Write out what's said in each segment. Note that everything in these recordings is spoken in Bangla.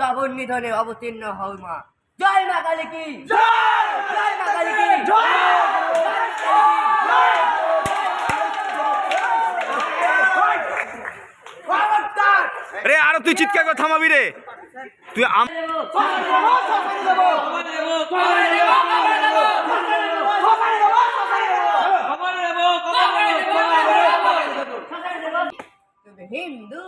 জবর নিধনে অবতীর্ণ হও মা। জয় মা কালী কি জয় মা কালী কি রে আরও তুই চিৎকার করে থামাবি রে। তুই আম হিন্দু।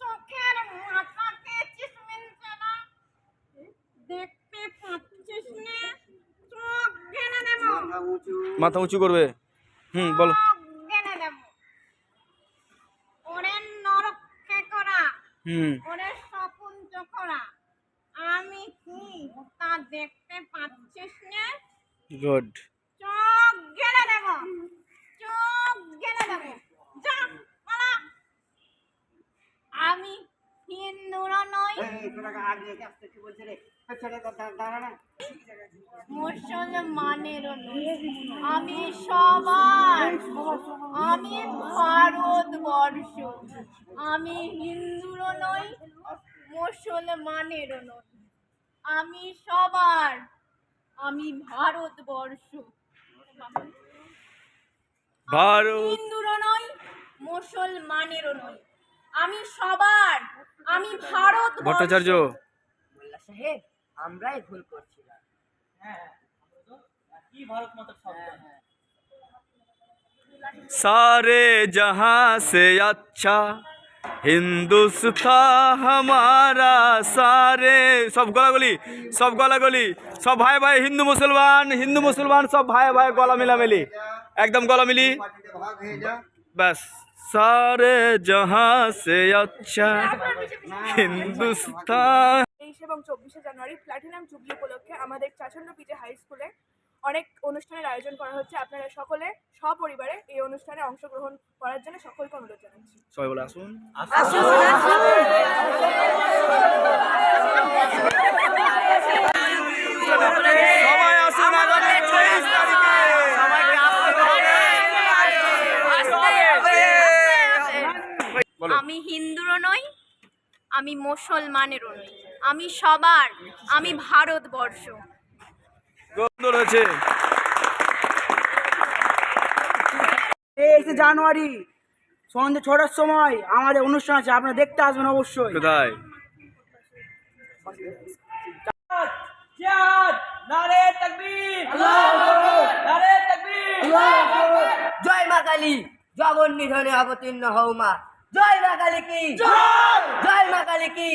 চোখের মাথাকে চিসমিনছে না দেখতে পাচ্ছিস না। চোখ গেনে দেব। মাথা উঁচু। করবে। হুম বলো। গেনে দেব। ওরে নরকে করা। হুম। ওরে শকুন চোখরা আমি কি? তা দেখতে পাচ্ছিস না। গুড চোখ গেলে দেব চোখ গেলে দেব যা পালা আমি হিন্দুরা আমি সবার আমি ভারতবর্ষ। আমি হিন্দুরও নই মুসলমানেরও নই আমি সবার আমি ভারতবর্ষ। ভারত হিন্দুরও নই মুসলমানেরও নই আমি সবার আমি ভারত ভট্টাচার্য। মোল্লা সাহেব আমরাই ভুল করছিলাম। হ্যাঁ, হ্যাঁ। সারে জহাঁ সে আচ্ছা হিন্দুস্থা হামারা সারে। সব গলাগলি সব গলাগলি সব ভাই ভাই হিন্দু মুসলমান হিন্দু মুসলমান সব ভাই ভাই গলা মিলামিলি একদম গলা মিলি ব্যাস। সারে জহা সে আচ্ছা হিন্দুস্তান তেইশ এবং চব্বিশে জানুয়ারি প্লাটিনাম জুবলি উপলক্ষে আমাদের চাচন্ড পিজে হাই স্কুলে অনেক অনুষ্ঠানের আয়োজন করা হচ্ছে। আপনারা সকলে সপরিবারে এই অনুষ্ঠানে অংশগ্রহণ করার জন্য সকলকে অনুরোধ জানাচ্ছি। সবাই বলে আসুন। সবাই আসুন আগামী চব্বিশ তারিখে বলো আমি হিন্দুরও নই আমি মুসলমানেরও নই। আমি সবার আমি ভারতবর্ষ। সুন্দর হয়েছে তেইশে জানুয়ারি সন্ধ্যে ছটার সময় আমাদের অনুষ্ঠান আছে আপনারা দেখতে আসবেন অবশ্যই। কোথায়? জয় মা কালী জবর নিধনে অবতীর্ণ হও মা। জয় মা কালী কি? জয়! মা কালী কি?